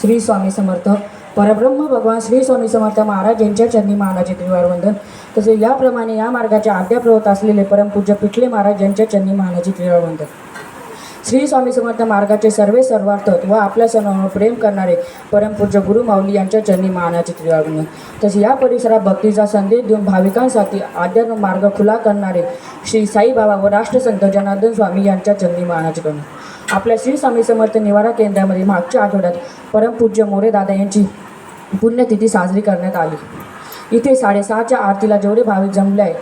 श्री स्वामी समर्थ. परब्रह्म भगवान श्री स्वामी समर्थ महाराज यांच्या चरणी मानाचे त्रिवार वंदन तसेच याप्रमाणे या मार्गाचे आद्य प्रवत असलेले परमपूज्य पिठले महाराज यांच्या चरणी मानाचे त्रिवार वंदन श्री स्वामी समर्थ मार्गाचे सर्वे सर्वार्थ व आपल्या सणावर प्रेम करणारे परमपूज्य गुरु माऊली यांच्या चरणी मानाचे त्रिवागुण तसे या परिसरात भक्तीचा संदेश देऊन भाविकांसाठी आध्यात्म मार्ग खुला करणारे श्री साईबाबा व राष्ट्रसंत जनार्दन स्वामी यांच्या चरणी मानाचे करून आपल्या श्री स्वामी समर्थ निवारा केंद्रामध्ये मागच्या आठवड्यात परमपूज्य मोरे दादा यांची पुण्यतिथी साजरी करण्यात आली. इथे साडेसहाच्या आरतीला जेवढे भाविक जमले आहे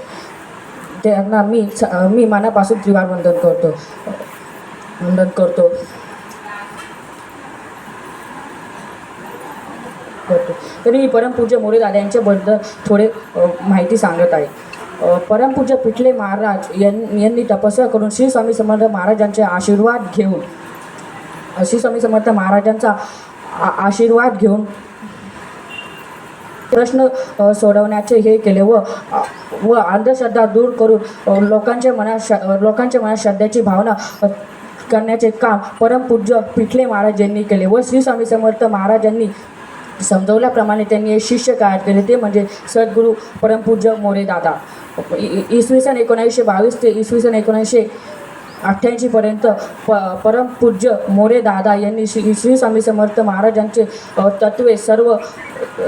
त्यांना मी मी मनापासून त्रिवार वंदन करतो. वंदन करतो. करतो. तरी मी परमपूज्य मोरे दादा यांच्याबद्दल थोडे माहिती सांगत आहे. परमपूज्य पिठले महाराज यां- यांनी तपस्या करून श्री स्वामी समर्थ महाराजांचे आशीर्वाद घेऊन श्री स्वामी समर्थ महाराजांचा आशीर्वाद घेऊन प्रश्न सोडवण्याचे हे केले व व अंधश्रद्धा दूर करून लोकांच्या मनात श लोकांच्या मनात श्रद्धेची भावना करण्याचे काम परमपूज्य पिठले महाराज यांनी केले व श्री स्वामी समर्थ महाराजांनी समजवल्याप्रमाणे त्यांनी हे शिष्य तयार केले. ते म्हणजे सद्गुरू परमपूज्य मोरे दादा इ- इसवी सन एकोणीसशे बावीस ते इसवी सन एकोणीसशे अठ्ठ्याऐंशीपर्यंत प परमपूज्य मोरे दादा यांनी श्री श्री स्वामी समर्थ महाराजांचे तत्वे सर्व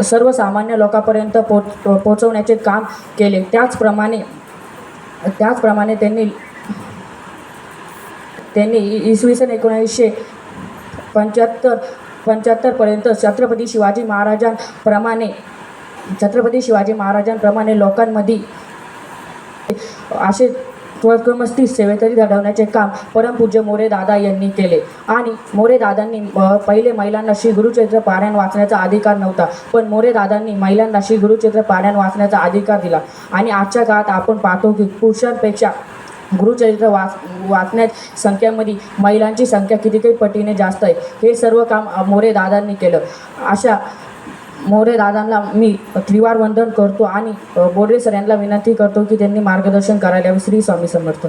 सर्वसामान्य लोकांपर्यंत पोच पोचवण्याचे काम केले. त्याचप्रमाणे त्याचप्रमाणे त्यांनी त्यांनी इसवी सन एकोणीसशे पंच्याहत्तर पंच्याहत्तरपर्यंत छत्रपती शिवाजी महाराजांप्रमाणे छत्रपती शिवाजी महाराजांप्रमाणे लोकांमध्ये असे त्वक्रमस्ती सेवेतरी घडवण्याचे काम परमपूज्य मोरे दादा यांनी केले. आणि मोरे दादांनी पहिले महिलांना श्री गुरुचरित्र पारायण वाचण्याचा अधिकार नव्हता. पण मोरे दादांनी महिलांना श्री गुरुचरित्र पारायण वाचण्याचा अधिकार दिला. आणि आजच्या काळात आपण पाहतो की पुरुषांपेक्षा गुरुचरित्र वाच वाचण्यात संख्येमध्ये महिलांची संख्या किती काही पटीने जास्त आहे हे सर्व काम मोरे दादांनी केलं. अशा मोरे दादांना मी त्रिवार वंदन करतो आणि बोरे बोर्डे सर यांना विनंती करतो की त्यांनी मार्गदर्शन करायला श्री स्वामी समर्थ.